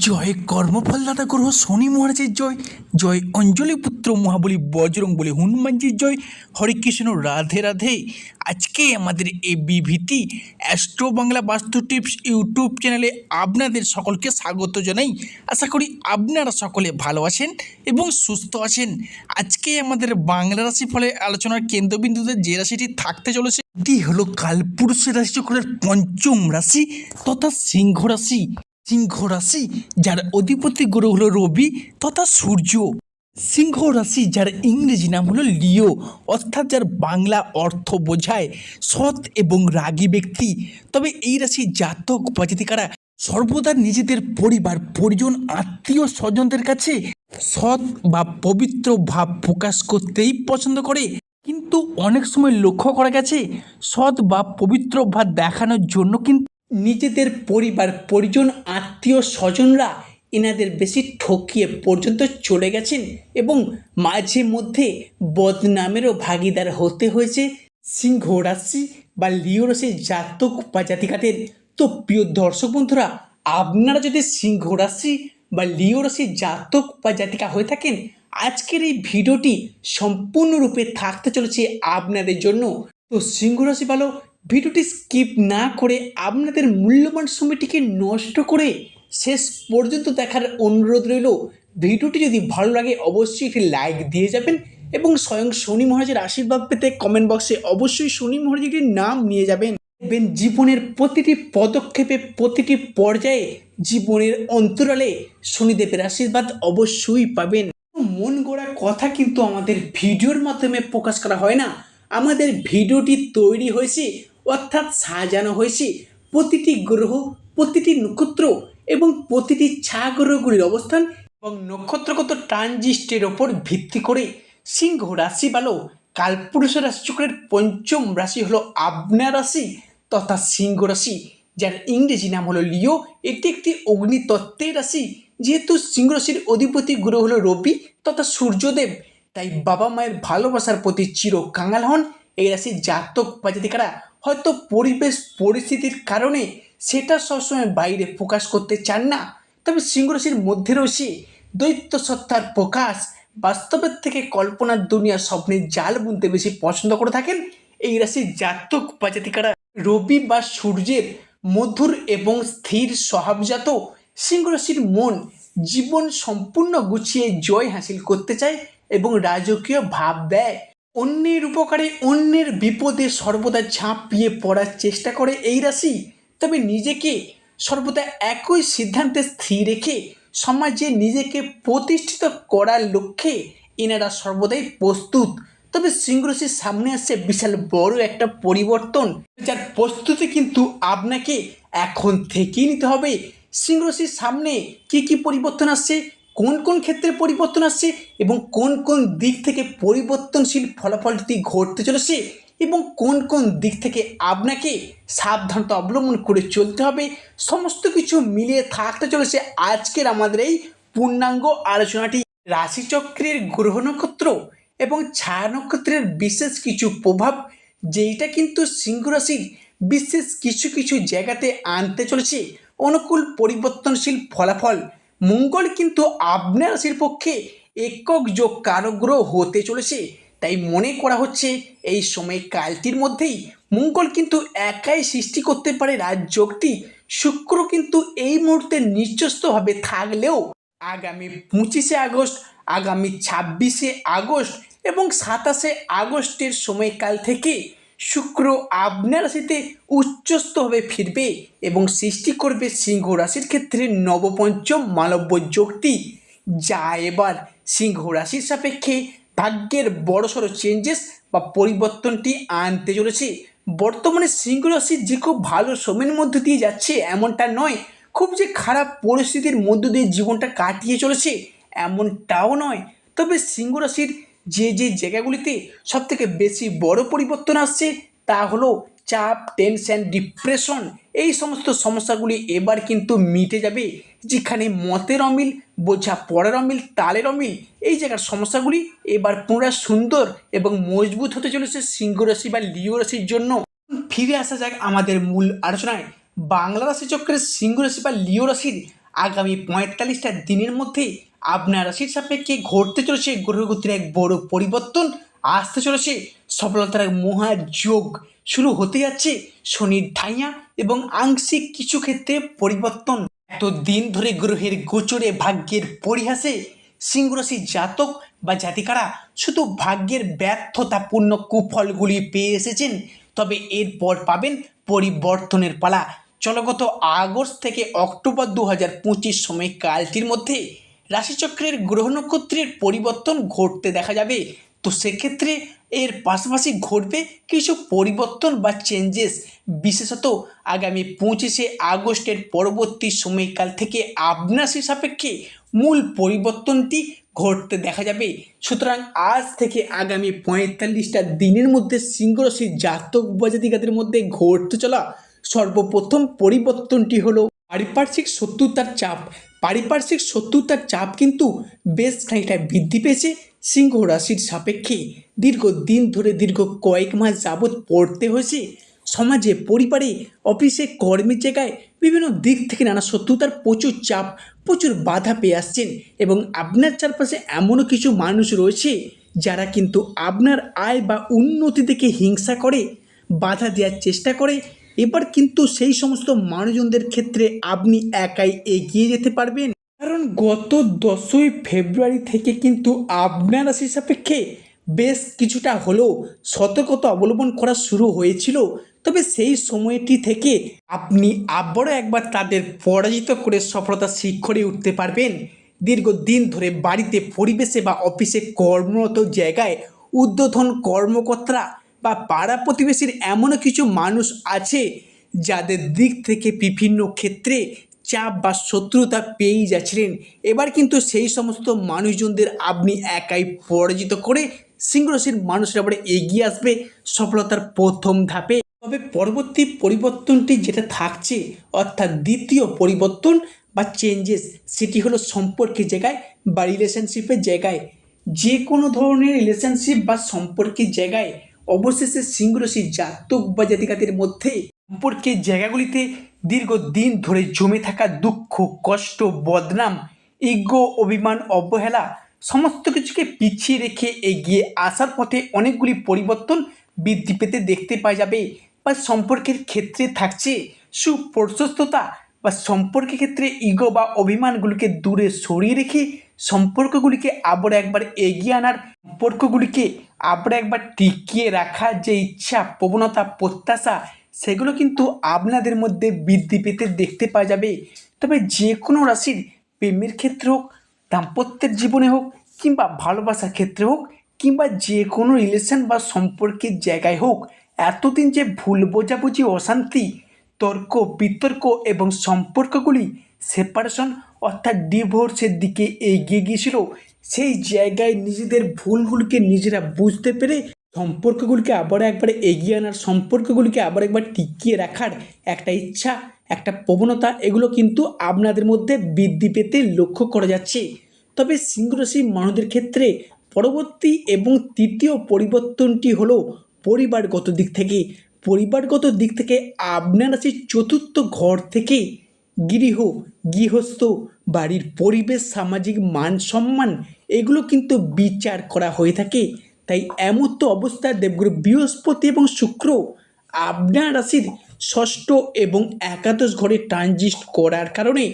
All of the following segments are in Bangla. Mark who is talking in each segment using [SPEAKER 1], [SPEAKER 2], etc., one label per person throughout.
[SPEAKER 1] জয় কর্মফলদাতা গ্রহ শনি মহারাজের জয় জয় অঞ্জলি পুত্র মহাবলী বজরং বলি হনুমানজির জয়। হরে কৃষ্ণ, রাধে রাধে। আজকে আমাদের এই বিভীতি অ্যাস্ট্রো বাংলা বাস্তু টিপস ইউটিউব চ্যানেলে আপনাদের সকলকে স্বাগত জানাই। আশা করি আপনারা সকলে ভালো আছেন এবং সুস্থ আছেন। আজকে আমাদের বাংলা রাশি ফলে আলোচনার কেন্দ্রবিন্দুতে যে রাশিটি থাকতে চলেছে এটি হলো কালপুরুষের রাশি চক্রের পঞ্চম রাশি, তথা সিংহ রাশি। সিংহ রাশি যার অধিপতি গ্রহ হলো রবি, তথা সূর্য। সিংহ রাশি যার ইংরেজি নাম হলো লিও, অর্থাৎ যার বাংলা অর্থ বোঝায় সৎ এবং রাগী ব্যক্তি। তবে এই রাশি জাতক বা জাতিকারা সর্বদা নিজেদের পরিবার, পরিজন, আত্মীয় স্বজনদের কাছে সৎ বা পবিত্র ভাব প্রকাশ করতেই পছন্দ করে। কিন্তু অনেক সময় লক্ষ্য করা গেছে, সৎ বা পবিত্র ভাব দেখানোর জন্য কিন্তু নিজেদের পরিবার, পরিজন, আত্মীয়, স্বজনরা এনাদের বেশি ঠকিয়ে পর্যন্ত চলে গেছেন এবং মাঝে মধ্যে বদনামেরও ভাগিদার হতে হয়েছে। সিংহ রাশি বা লিও জাতক বা জাতিকাদের। তো প্রিয় দর্শক বন্ধুরা, আপনারা যদি সিংহ রাশি বা লিও জাতক বা জাতিকা হয়ে থাকেন আজকের এই ভিডিওটি সম্পূর্ণরূপে থাকতে চলেছে আপনাদের জন্য। তো সিংহ রাশি ভালো ভিডিওটি স্কিপ না করে আপনাদের মূল্যবান সময়টিকে নষ্ট করে শেষ পর্যন্ত দেখার অনুরোধ রইল। ভিডিওটি যদি ভালো লাগে, অবশ্যই একটি লাইক দিয়ে যাবেন এবং স্বয়ং শনি মহারাজের আশীর্বাদ পেতে কমেন্ট বক্সে অবশ্যই শনি মহারাজের নাম নিয়ে যাবেন। দেখবেন জীবনের প্রতিটি পদক্ষেপে, প্রতিটি পর্যায়ে জীবনের অন্তরালে শনিদেবের আশীর্বাদ অবশ্যই পাবেন। মন গড়া কথা কিন্তু আমাদের ভিডিওর মাধ্যমে প্রকাশ করা হয় না। আমাদের ভিডিওটি তৈরি হয়েছে, অর্থাৎ সাজানো হয়েছে প্রতিটি গ্রহ, প্রতিটি নক্ষত্র এবং প্রতিটি ছা গ্রহগুলির অবস্থান এবং নক্ষত্রগত ট্রানজিস্টের ওপর ভিত্তি করে সিংহ রাশি বালো কালপুরুষ রাশি চক্রের পঞ্চম রাশি হলো আবনা রাশি তথা সিংহ রাশি, যার ইংরেজি নাম হলো লিও। এটি একটি অগ্নিতত্ত্বের রাশি। যেহেতু সিংহ রাশির অধিপতি গ্রহ হলো রবি তথা সূর্যদেব, তাই বাবা মায়ের ভালোবাসার প্রতি চির কাঙাল হন। এই রাশির জাতক বা জাতিকারা হয়তো পরিবেশ পরিস্থিতির কারণে সেটা সবসময় বাইরে প্রকাশ করতে চান না। তবে সিংহ রাশির মধ্যে রয়েছে দৈত্য সত্তার প্রকাশ। বাস্তবের থেকে কল্পনার দুনিয়া স্বপ্নের জাল বুনতে বেশি পছন্দ করে থাকেন এই রাশির জাতক বা জাতিকারা। রবি বা সূর্যের মধুর এবং স্থির স্বভাবজাত সিংহ রাশির মন জীবন সম্পূর্ণ গুছিয়ে জয় হাসিল করতে চায় এবং রাজকীয় ভাব দেয়। অন্যের উপকারে অন্যের বিপদে সর্বদা ঝাঁপিয়ে পড়ার চেষ্টা করে এই রাশি। তবে নিজেকে সর্বদা একই সিদ্ধান্তে স্থির রেখে সমাজে নিজেকে প্রতিষ্ঠিত করার লক্ষ্যে এনারা সর্বদাই প্রস্তুত। তবে সিংহরাশির সামনে আসছে বিশাল বড় একটা পরিবর্তন। যার প্রস্তুতি কিন্তু আপনাকে এখন থেকেই নিতে হবে। সিংহরাশির সামনে কি কি পরিবর্তন আসছে? কোন কোন ক্ষেত্রে পরিবর্তন আসছে? এবং কোন কোন দিক থেকে পরিবর্তনশীল ফলাফলটি ঘটতে চলেছে? এবং কোন কোন দিক থেকে আপনাকে সাবধানতা অবলম্বন করে চলতে হবে? সমস্ত কিছু মিলিয়ে থাকতে চলেছে আজকের আমাদের এই পূর্ণাঙ্গ আলোচনাটি। রাশিচক্রের গ্রহ নক্ষত্র এবং ছায়া নক্ষত্রের বিশেষ কিছু প্রভাব, যেইটা কিন্তু সিংহ রাশির বিশেষ কিছু কিছু জায়গাতে আনতে চলেছে। অনুকূল পরিবর্তনশীল ফলাফল। মঙ্গল কিন্তু আপনার রাশির পক্ষে একক যোগ কারগ্রহ হতে চলেছে। তাই মনে করা হচ্ছে এই সময় কালটির মধ্যেই মঙ্গল কিন্তু একাই সৃষ্টি করতে পারে রাজযোগটি। শুক্র কিন্তু এই মুহূর্তে নির্যস্তভাবে থাকলেও আগামী পঁচিশে আগস্ট, আগামী ছাব্বিশে আগস্ট এবং সাতাশে আগস্টের সময়কাল থেকে শুক্র আপনার রাশিতে উচ্চস্থভাবে ফিরবে এবং সৃষ্টি করবে সিংহ রাশির ক্ষেত্রে নবপঞ্চম মালব্য যোগটি যা এবার সিংহ রাশির সাপেক্ষে ভাগ্যের বড়সড় চেঞ্জেস বা পরিবর্তনটি আনতে চলেছে। বর্তমানে সিংহ রাশি যে খুব ভালো সময়ের মধ্যে দিয়ে যাচ্ছে এমনটা নয়, খুব যে খারাপ পরিস্থিতির মধ্য দিয়ে জীবনটা কাটিয়ে চলেছে এমনটাও নয়। তবে সিংহ রাশির যে যে জায়গাগুলিতে সবথেকে বেশি বড় পরিবর্তন আসছে, তা হলো চাপ টেনশন ডিপ্রেশন এই সমস্ত সমস্যাগুলি এবার কিন্তু মিটে যাবে। যেখানে মতের অমিল বোঝা পড়ার অমিল, তালের অমিল এই জায়গার সমস্যাগুলি এবার পুনরায় সুন্দর এবং মজবুত হতে চলেছে সিংহ রাশি বা লিও রাশির জন্য। ফিরে আসা যাক আমাদের মূল আলোচনায়। বাংলা রাশি চক্রের সিংহ রাশি বা লিও রাশির আগামী পঁয়তাল্লিশটা দিনের মধ্যে আপনার রাশির সাপেক্ষে ঘটতে চলেছে গ্রহগতির এক বড় পরিবর্তন, আসতে চলেছে সফলতার এক মহাযোগ। শুরু হতে যাচ্ছে শনির ঢাইয়া এবং আংশিক কিছু ক্ষেত্রে পরিবর্তন। দিন ধরে গ্রহের গোচরে ভাগ্যের পরিহাসে সিংহ রাশির জাতক বা জাতিকারা শুধু ভাগ্যের ব্যর্থতাপূর্ণ কুফলগুলি পেয়ে এসেছেন, তবে এরপর পাবেন পরিবর্তনের পালা। চলগত আগস্ট থেকে অক্টোবর দু হাজার পঁচিশ সময়কালটির মধ্যে রাশিচক্রের গ্রহ নক্ষত্রের পরিবর্তন ঘটতে দেখা যাবে। তো সেক্ষেত্রে এর পাশাপাশি ঘটবে কিছু পরিবর্তন বা চেঞ্জেস বিশেষত আগামী পঁচিশে আগস্টের পরবর্তী সময়কাল থেকে আপনার সাপেক্ষে মূল পরিবর্তনটি ঘটতে দেখা যাবে। সুতরাং আজ থেকে আগামী পঁয়তাল্লিশটা দিনের মধ্যে সিংহরাশির জাতক বা জাতিকাদের মধ্যে ঘটতে চলা সর্বপ্রথম পরিবর্তনটি হলো পারিপার্শ্বিক শত্রুতার চাপ। পারিপার্শ্বিক শত্রুতার চাপ কিন্তু বেশ খানিকটা বৃদ্ধি পেয়েছে সিংহ রাশির সাপেক্ষে। দীর্ঘ দিন ধরে দীর্ঘ কয়েক মাস যাবৎ পড়তে হয়েছে। সমাজে, পরিবারে, অফিসে কর্মের জায়গায় বিভিন্ন দিক থেকে নানা শত্রুতার প্রচুর চাপ, প্রচুর বাধা পেয়ে আসছেন এবং আপনার চারপাশে এমনও কিছু মানুষ রয়েছে যারা কিন্তু আপনার আয় বা উন্নতি থেকে হিংসা করে, বাধা দেওয়ার চেষ্টা করে এবার কিন্তু সেই সমস্ত মানুষজনদের ক্ষেত্রে আপনি একাই এগিয়ে যেতে পারবেন। কারণ গত দশই ফেব্রুয়ারি থেকে কিন্তু আপনার রাশি সাপেক্ষে বেশ কিছুটা হলেও সতর্কতা অবলম্বন করা শুরু হয়েছিল। তবে সেই সময়টি থেকে আপনি আবারও একবার তাদের পরাজিত করে সফলতা শিখরে উঠতে পারবেন। দীর্ঘদিন ধরে বাড়িতে পরিবেশে বা অফিসে কর্মরত জায়গায় উদ্বোধন কর্মকর্তা বা পাড়া প্রতিবেশীর এমনও কিছু মানুষ আছে যাদের দিক থেকে বিভিন্ন ক্ষেত্রে চাপ বা শত্রুতা পেয়েই যাচ্ছিলেন। এবার কিন্তু সেই সমস্ত মানুষজনদের আপনি একাই পরাজিত করে সিংহরাশির মানুষরা এবারে এগিয়ে আসবে সফলতার প্রথম ধাপে। তবে পরবর্তী পরিবর্তনটি যেটা থাকছে, অর্থাৎ দ্বিতীয় পরিবর্তন বা চেঞ্জেস সেটি হলো সম্পর্কের জায়গায় বা রিলেশনশিপের জায়গায়। যে কোনো ধরনের রিলেশনশিপ বা সম্পর্কের জায়গায় অবশেষে সিংহরাশি জাতক বা জাতিকাদের মধ্যে সম্পর্কের জায়গাগুলিতে দীর্ঘদিন ধরে জমে থাকা দুঃখ, কষ্ট, বদনাম, ইগো, অভিমান, অবহেলা সমস্ত কিছুকে পিছিয়ে রেখে এগিয়ে আসার পথে অনেকগুলি পরিবর্তন বৃদ্ধি পেতে দেখতে পাওয়া যাবে বা সম্পর্কের ক্ষেত্রে থাকছে। সুপ্রশস্ততা বা সম্পর্কের ক্ষেত্রে ইগো বা অভিমানগুলিকে দূরে সরিয়ে রেখে সম্পর্কগুলিকে আবার একবার এগিয়ে আনার, সম্পর্কগুলিকে আবার একবার টিকিয়ে রাখার যে ইচ্ছা, প্রবণতা, প্রত্যাশা, সেগুলো কিন্তু আপনাদের মধ্যে বৃদ্ধি পেতে দেখতে পাওয়া যাবে। তবে যে কোনো রাশির প্রেমের ক্ষেত্রে হোক, দাম্পত্যের জীবনে হোক, কিংবা ভালোবাসার ক্ষেত্রে হোক, কিংবা যে কোনো রিলেশন বা সম্পর্কের জায়গায় হোক, এতদিন যে ভুল, বোঝাবুঝি, অশান্তি, তর্ক, বিতর্ক এবং সম্পর্কগুলি সেপারেশন অর্থাৎ ডিভোর্সের দিকে এগিয়ে গিয়েছিল। সেই জায়গায় নিজেদের ভুলগুলিকে নিজেরা বুঝতে পেরে সম্পর্কগুলিকে আবার একবার এগিয়ে আনার, সম্পর্কগুলিকে আবার একবার টিকিয়ে রাখার একটা ইচ্ছা, একটা প্রবণতা, এগুলো কিন্তু আপনাদের মধ্যে বৃদ্ধি পেতে লক্ষ্য করা যাচ্ছে। তবে সিংহরাশি মানুষদের ক্ষেত্রে পরবর্তী এবং তৃতীয় পরিবর্তনটি হলো পরিবারগত দিক থেকে। পরিবারগত দিক থেকে আপনার রাশির চতুর্থ ঘর থেকে গৃহ, গৃহস্থ, বাড়ির পরিবেশ, সামাজিক মান সম্মান, এগুলো কিন্তু বিচার করা হয়ে থাকে। তাই এমতো অবস্থায় দেবগুরু বৃহস্পতি এবং শুক্র আপনার রাশির ষষ্ঠ এবং একাদশ ঘরে ট্রানজিস্ট করার কারণে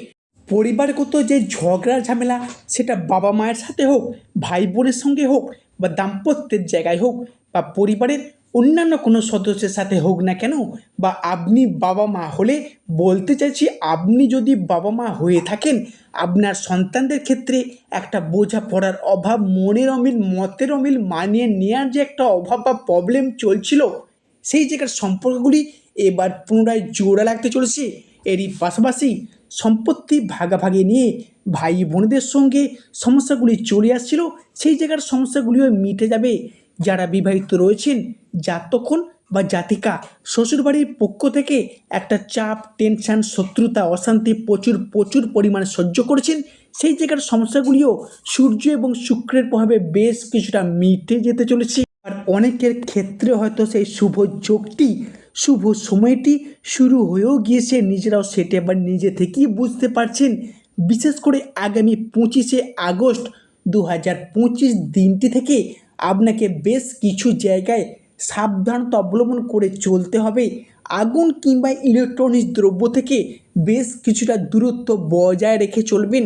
[SPEAKER 1] পরিবারগত যে ঝগড়া, ঝামেলা, সেটা বাবা মায়ের সাথে হোক, ভাই বোনের সঙ্গে হোক বা দাম্পত্যের জায়গায় হোক বা পরিবারের অন্যান্য কোনো সদস্যের সাথে হোক না কেন বা আপনি বাবা মা হলে বলতে চাইছি আপনি যদি বাবা মা হয়ে থাকেন, আপনার সন্তানদের ক্ষেত্রে একটা বোঝাপড়ার অভাব, মনের অমিল, মতের অমিল মানিয়ে নেওয়ার যে একটা অভাব বা প্রবলেম চলছিল, সেই জায়গার সম্পর্কগুলি এবার পুনরায় জোড়া লাগতে চলেছে। এরই পাশাপাশি সম্পত্তি ভাগাভাগি নিয়ে ভাই বোনদের সঙ্গে সমস্যাগুলি চলে আসছিল, সেই জায়গার সমস্যাগুলিও মিটে যাবে। যারা বিবাহিত রয়েছেন জাতক্ষণ বা জাতিকা, শ্বশুরবাড়ির পক্ষ থেকে একটা চাপ টেনশন শত্রুতা, অশান্তি প্রচুর প্রচুর পরিমাণে সহ্য করেছেন। সেই জায়গার সমস্যাগুলিও সূর্য এবং শুক্রের প্রভাবে বেশ কিছুটা মিটে যেতে চলেছে। আর অনেকের ক্ষেত্রে হয়তো সেই শুভ যোগটি,
[SPEAKER 2] শুভ সময়টি শুরু হয়েও গিয়েছে। নিজেরাও সেটা আবার নিজে থেকেই বুঝতে পারছেন। বিশেষ করে আগামী পঁচিশে আগস্ট দু হাজার পঁচিশ দিনটি থেকে আপনাকে বেশ কিছু জায়গায় সাবধানতা অবলম্বন করে চলতে হবে। আগুন কিংবা ইলেকট্রনিক্স দ্রব্য থেকে বেশ কিছুটা দূরত্ব বজায় রেখে চলবেন।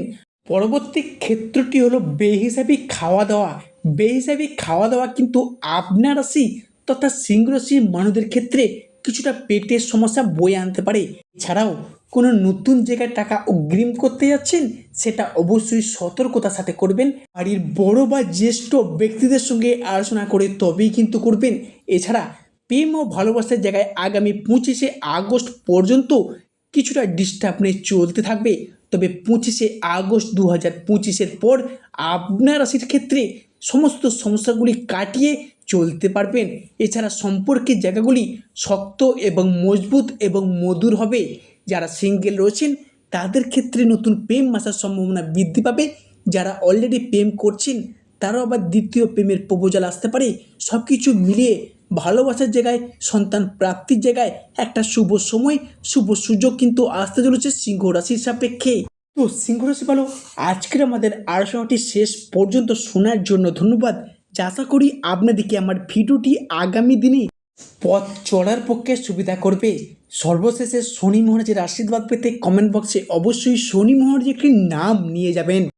[SPEAKER 2] পরবর্তী ক্ষেত্রটি হলো বেহিসাবি খাওয়া দাওয়া। বেহিসাবি খাওয়া দাওয়া কিন্তু আপনার রাশি তথা সিংহ রাশির মানুষদের ক্ষেত্রে কিছুটা পেটের সমস্যা বয়ে আনতে পারে। এছাড়াও, কোনো নতুন জায়গায় টাকা অগ্রিম করতে যাচ্ছেন, সেটা অবশ্যই সতর্কতার সাথে করবেন। বাড়ির বড় বা জ্যেষ্ঠ ব্যক্তিদের সঙ্গে আলোচনা করে তবেই কিন্তু করবেন। এছাড়া, প্রেম ও ভালোবাসার জায়গায় আগামী পঁচিশে আগস্ট পর্যন্ত কিছুটা ডিস্টার্ব নিয়ে চলতে থাকবে। তবে পঁচিশে আগস্ট দু হাজার পঁচিশের পর আপনার রাশির ক্ষেত্রে সমস্ত সমস্যাগুলি কাটিয়ে চলতে পারবেন। এছাড়া সম্পর্কের জায়গাগুলি শক্ত এবং মজবুত এবং মধুর হবে। যারা সিঙ্গেল রয়েছেন, তাদের ক্ষেত্রে নতুন প্রেম আসার সম্ভাবনা বৃদ্ধি পাবে। যারা অলরেডি প্রেম করছেন, তারাও আবার দ্বিতীয় প্রেমের প্রপোজাল আসতে পারে। সব কিছু মিলিয়ে ভালোবাসার জায়গায়, সন্তান প্রাপ্তির জায়গায় একটা শুভ সময়, শুভ সুযোগ কিন্তু আসতে চলেছে সিংহ রাশির সাপেক্ষে। তো সিংহ রাশি ভালো আজকের আমাদের আলোচনাটি শেষ পর্যন্ত শোনার জন্য ধন্যবাদ। আশা করি আপনাদেরকে আমার ভিডিওটি আগামী দিনে পথ চড়ার পক্ষে সুবিধা করবে। সর্বশেষে শনি মহারাজের আশীর্বাদ পেতে কমেন্ট বক্সে অবশ্যই শনি মহারাজ একটি নাম নিয়ে যাবেন।